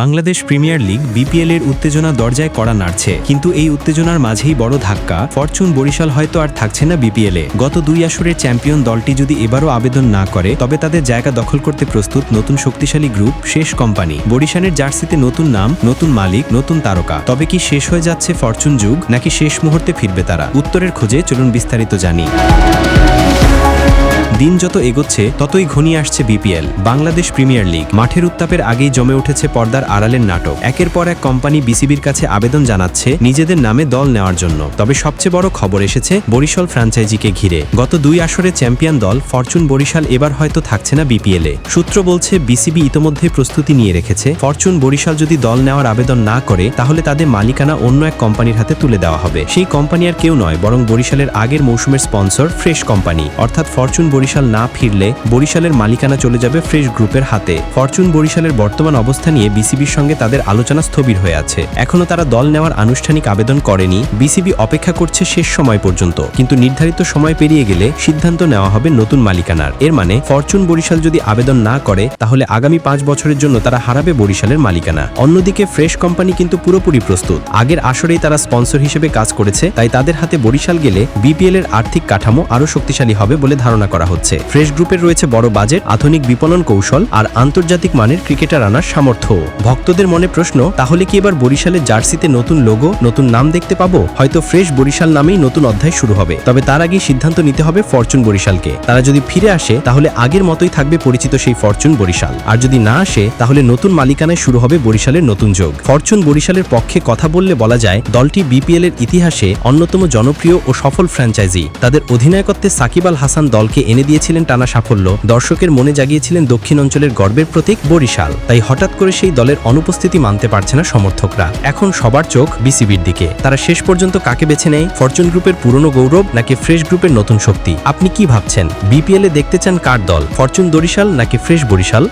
Bangladesh premier league BPL এর উত্তেজনা দরজায় কড়া নাড়ছে। কিন্তু এই উত্তেজনার মাঝেই বড় ধাক্কা, ফরচুন বরিশাল হয়তো আর থাকছে না বিপিএল গত দুই আসরের চ্যাম্পিয়ন দলটি যদি এবারও আবেদন না করে, তবে তাদের জায়গা দখল করতে প্রস্তুত নতুন শক্তিশালী গ্রুপ, শেষ কোম্পানি। বরিশালের জার্সিতে নতুন নাম, নতুন মালিক, নতুন তারকা। তবে কি শেষ হয়ে যাচ্ছে ফরচুন যুগ, নাকি শেষ মুহূর্তে ফিরবে তারা? উত্তরের খোঁজে চলুন বিস্তারিত জানি। দিন যত এগোচ্ছে, ততই ঘনিয়ে আসছে বিপিএল, বাংলাদেশ প্রিমিয়ার লিগ। মাঠের উত্তাপের আগেই জমে উঠেছে পর্দার আড়ালের নাটক। একের পর এক কোম্পানি বিসিবির কাছে আবেদন জানাচ্ছে নিজেদের নামে দল নেওয়ার জন্য। তবে সবচেয়ে বড় খবর এসেছে বরিশাল ফ্র্যাঞ্চাইজিকে ঘিরে। গত দুই আসরে চ্যাম্পিয়ন দল ফরচুন বরিশাল এবার হয়তো থাকছে না বিপিএলে। সূত্র বলছে, বিসিবি ইতোমধ্যে প্রস্তুতি নিয়ে রেখেছে। ফরচুন বরিশাল যদি দল নেওয়ার আবেদন না করে, তাহলে তাদের মালিকানা অন্য এক কোম্পানির হাতে তুলে দেওয়া হবে। সেই কোম্পানি আর কেউ নয়, বরং বরিশালের আগের মৌসুমের স্পন্সর ফ্রেশ কোম্পানি। অর্থাৎ ফরচুন বরিশাল না ফিরলে বরিশালের মালিকানা চলে যাবে ফ্রেশ গ্রুপের হাতে। ফরচুন বরিশালের বর্তমান অবস্থা নিয়ে বিসিবির সঙ্গে তাদের আলোচনা স্থবির হয়ে আছে। এখনও তারা দল নেওয়ার আনুষ্ঠানিক আবেদন করেনি, বিসিবি অপেক্ষা করছে শেষ সময় পর্যন্ত। কিন্তু নির্ধারিত সময় পেরিয়ে গেলে সিদ্ধান্ত নেওয়া হবে নতুন মালিকানার। এর মানে ফরচুন বরিশাল যদি আবেদন না করে, তাহলে আগামী পাঁচ বছরের জন্য তারা হারাবে বরিশালের মালিকানা। অন্যদিকে ফ্রেশ কোম্পানি কিন্তু পুরোপুরি প্রস্তুত। আগের আসরেই তারা স্পন্সর হিসেবে কাজ করেছে, তাই তাদের হাতে বরিশাল গেলে বিপিএল এর আর্থিক কাঠামো আরও শক্তিশালী হবে বলে ধারণা করা হচ্ছে। ফ্রেশ গ্রুপের রয়েছে বড় বাজেট, আধুনিক বিপণন কৌশল আর আন্তর্জাতিক মানের ক্রিকেটার আনার সামর্থ্য। ভক্তদের মনে প্রশ্ন, তাহলে কি এবার বরিশালের জার্সিতে নতুন লোগো, নতুন নাম দেখতে পাবো? হয়তো ফ্রেশ বরিশাল নামেই নতুন অধ্যায় শুরু হবে। তবে তার আগেই সিদ্ধান্ত নিতে হবে ফরচুন বরিশালকে। তারা যদি ফিরে আসে, তাহলে আগের মতোই থাকবে পরিচিত সেই ফরচুন বরিশাল। আর যদি না আসে, তাহলে নতুন মালিকানায় শুরু হবে বরিশালের নতুন যোগ। ফরচুন বরিশালের পক্ষে কথা বললে বলা যায়, দলটি বিপিএল এর ইতিহাসে অন্যতম জনপ্রিয় ও সফল ফ্র্যাঞ্চাইজি। তাদের অধিনায়কত্বে সাকিব আল হাসান দলকে এনে দিয়েছিলেন টানা সাফল্য। দর্শকের মনে জাগিয়েছিলেন দক্ষিণ অঞ্চলের গর্বের প্রতীক বরিশাল। তাই হঠাৎ করে সেই দলের অনুপস্থিতি মানতে পারছে না সমর্থকরা। এখন সবার চোখ বিসিবির দিকে। তারা শেষ পর্যন্ত কাকে বেছে নেয়? ফরচুন গ্রুপের পুরনো গৌরব নাকি ফ্রেশ গ্রুপের নতুন শক্তি? আপনি কি ভাবছেন? বিপিএলে দেখতে চান কার দল? ফরচুন বরিশাল নাকি ফ্রেশ বরিশাল?